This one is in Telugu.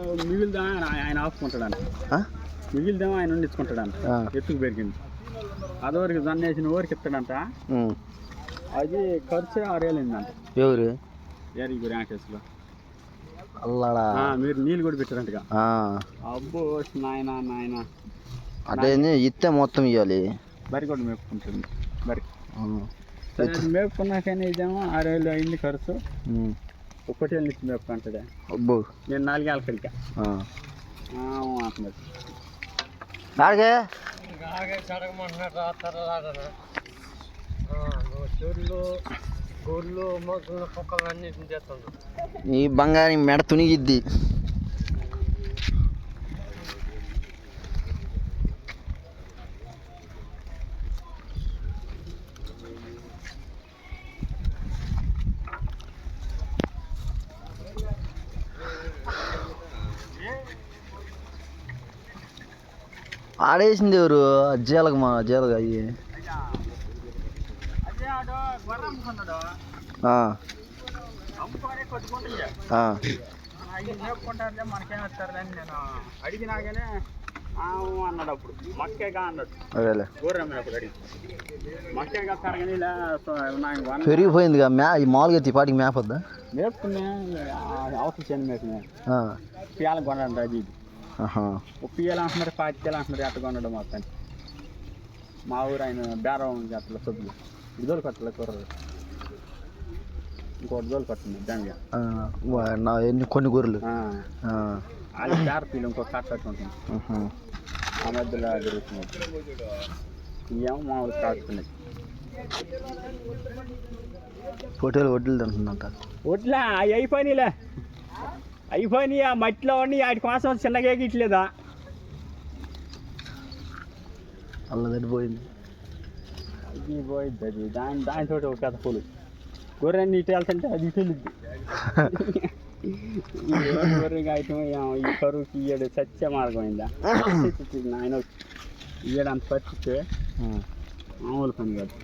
మిగిలిదా ఆయన ఆపుకుంటాడు? మిగిలిదేమో ఆయన ఉండించుకుంటాడంట ఆ. ఎత్తుకు పెరిగింది. అదవరకు దన్నేసిన ఊరికి ఇస్తాడంట. అది ఖర్చు ఆరేళ్ళిందంట. ఎవరు? ఏరికి వెంకటేశ్వర అల్లాడా. మీరు నీళ్ళు కూడా పెట్టారంటగా. అబ్బో నాయన నాయన. అంటే ఏంది? ఇత్తే మొత్తం ఇవ్వాలి బరి కూడా మేపుకుంటుంది. బరి. ఆ. సరే అది మేపుకున్నాకనే ఇదేమో ఆరేళ్ళు అయింది ఖర్చు. ఒకటి వెళ్ళి ఇచ్చి మేపుకుంటాడే అబ్బో. నేను నాలుగేళ్ళ కడికా ఆ. అంటున్నది ఆడికే చెరువులు గొర్రెలు మొక్కలు కుక్కలు అన్ని చేస్తుండ్రు ఈ బంగారం మెడ తునిగిద్ది ఆడేసింది ఎవరు జీలక మా జీలక అయ్యి అదే ఆడు గొర్రె అమ్ముకున్నాడు ఆ, అమ్ముకొని కొట్టుకుంటుంది ఆ. అవి మేపుకుంటారులే మనకేం వస్తారులే అని నేను అడిగినాగానే ఆ, ఊ అన్నాడు అప్పుడు మక్కేగా అన్నాడు అదేలే గొర్రె అమ్మినప్పుడు ఆడేసింది ఎవరు అజ్జాలకు మా అజ్జాలకు అయ్యి నాకు వన్ మామూలుగా ఎత్తి పాటికి మేపొద్దా మేపుకునే అవసరం చేయను మేపుకునే ఆ. కొనడం అది పియ్యాలు అంటున్నారు పాతికేలు అంటున్నారు ఎట్ట కొనడం మొత్తం. మా ఊరు ఆయన బేరం అట్లా సభ్యులు ఇదోలు కట్టలే కూరలు. ఇంకోటి దోలు కట్టింది దానిగా ఆ, వా- నా ఎన్ని కొన్ని గొర్రెలు ఆ. ఆ. అది బేర పీలు ఇంకో కట్ట ఉంటుంది ఆహా. ఆ మధ్యలో జరుగుతుంది ఇవేమో మామూలు కాడుతున్నాయి పొట్టేలు వడ్లు తింటుందంట వడ్లా అవి అయిపోయినాయిలే. అయిపోయినాయి ఆ మట్టిలో ఉండి వాటి కోసం చిన్నగా ఎగిట్లేదా అల్ల తడిపోయింది. అది పోయిద్ది అది. దాని దానితో ఒక కథ పూలు. గొర్రె ఇటు వెళ్తుంటే అది ఇటు వెళ్ళిద్ది. ఈ గొర్రె కాయటం ఏమో ఈ కరువుకి ఈయడు సత్య మార్గం అయిందా? నాయన ఈయడు అంత పరిస్థితి. మామూలు పని కాదు.